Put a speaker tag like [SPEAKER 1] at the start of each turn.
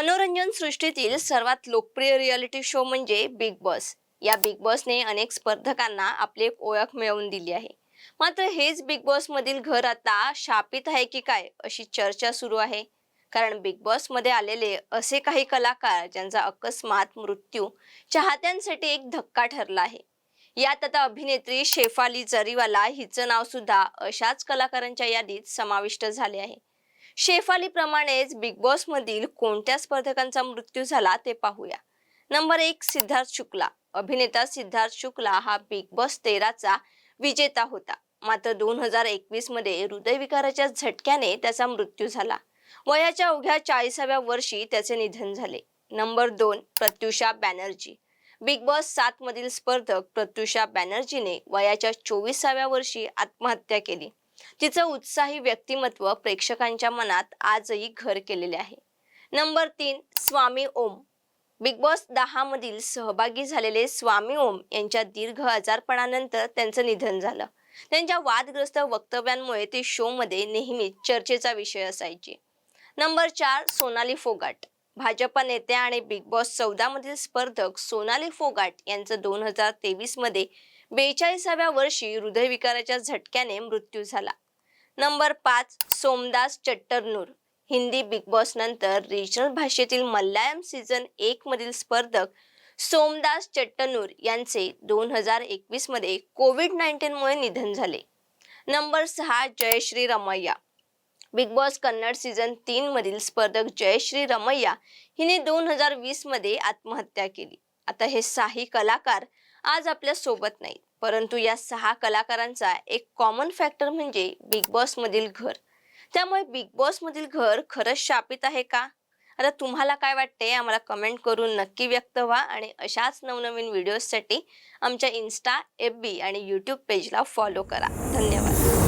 [SPEAKER 1] मनोरंजन सृष्टीतील सर्वात लोकप्रिय रियालिटी शो म्हणजे बिग बॉस या बिग बॉसने अनेक स्पर्धकांना आपली एक ओळख मिळवून दिली आहे. मात्र हेच बिग बॉस मधील घर आता शापित आहे की काय अशी चर्चा सुरू आहे. कारण बिग बॉसमध्ये आलेले असे काही कलाकार ज्यांचा अकस्मात मृत्यू चाहत्यांसाठी एक धक्का ठरला आहे. यात आता अभिनेत्री शेफाली जरीवाला हिचं नाव सुद्धा अशाच कलाकारांच्या यादीत समाविष्ट झाले आहे. शेफालीप्रमाणेच बिग बॉस मधील कोणत्या स्पर्धकांचा मृत्यू झाला ते पाहूया. नंबर एक सिद्धार्थ शुक्ला. अभिनेता सिद्धार्थ शुक्ला हा बिग बॉस तेराचा विजेता होता. मात्र दोन हजार एकवीसमध्ये हृदयविकाराच्या झटक्याने त्याचा मृत्यू झाला. वयाच्या अवघ्या चाळीसाव्या वर्षी त्याचे निधन झाले. नंबर दोन प्रत्युषा बॅनर्जी. बिग बॉस सात मधील स्पर्धक प्रत्युषा बॅनर्जीने वयाच्या चोवीसाव्या वर्षी आत्महत्या केली. तिचं उत्साही व्यक्तिमत्व प्रेक्षकांच्या मनात आजही घर केलेले आहे. नंबर तीन स्वामी ओम. बिग बॉस दहा मधील सहभागी झालेले स्वामी ओम यांच्या दीर्घ आजारपणानंतर त्यांचं निधन झालं. त्यांच्या वादग्रस्त वक्तव्यांमुळे ते शो मध्ये नेहमी चर्चेचा विषय असायचे. नंबर चार सोनाली फोगाट. भाजपा नेत्या आणि बिग बॉस चौदा मधील स्पर्धक सोनाली फोगाट यांचं दोन हजार तेवीसमध्ये बेचाळीसाव्या वर्षी हृदयविकाराच्या झटक्याने मृत्यू झाला. नंबर पाच सोमदास चट्टरनूर. हिंदी बिग बॉस नंतर रिजनल भाषेतील मल्याळम सीझन एक मधील स्पर्धक सोमदास चट्टनूर यांचे दोन हजार एकवीसमध्ये कोविड नाईन्टीन मुळे निधन झाले. नंबर सहा Jayashree Ramaiah. Bigg Boss Kannada season तीन मधील स्पर्धक जयश्री रमैया हिने दोन हजार वीसमध्ये आत्महत्या केली. आता हे साही कलाकार आज आपल्यासोबत नाहीत परंतु या सहा कलाकारांचा एक कॉमन फॅक्टर म्हणजे बिग बॉस मधील घर. त्यामुळे बिग बॉस मधील घर खरंच शापित आहे का? आता तुम्हाला काय वाटते आम्हाला कमेंट करून नक्की व्यक्त व्हा आणि अशाच नवनवीन व्हिडिओजसाठी आमच्या इन्स्टा एफ बी आणि यूट्यूब पेजला फॉलो करा. धन्यवाद.